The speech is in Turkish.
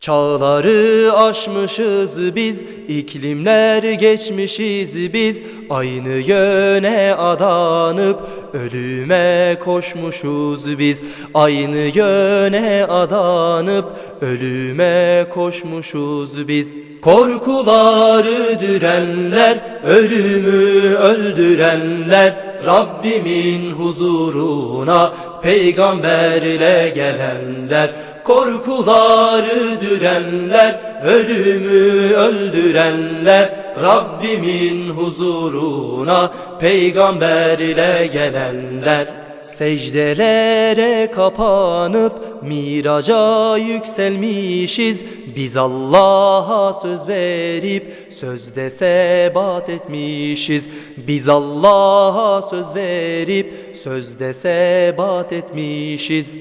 Çağları aşmışız biz, iklimler geçmişiz biz. Aynı yöne adanıp ölüme koşmuşuz biz. Aynı yöne adanıp ölüme koşmuşuz biz. Korkuları dürenler, ölümü öldürenler Rabbimin huzuruna peygamberle gelenler Korkuları dürenler, ölümü öldürenler. Rabbimin huzuruna peygamberle gelenler Secdelere kapanıp miraca yükselmişiz. Biz Allah'a söz verip sözde sebat etmişiz. Biz Allah'a söz verip sözde sebat etmişiz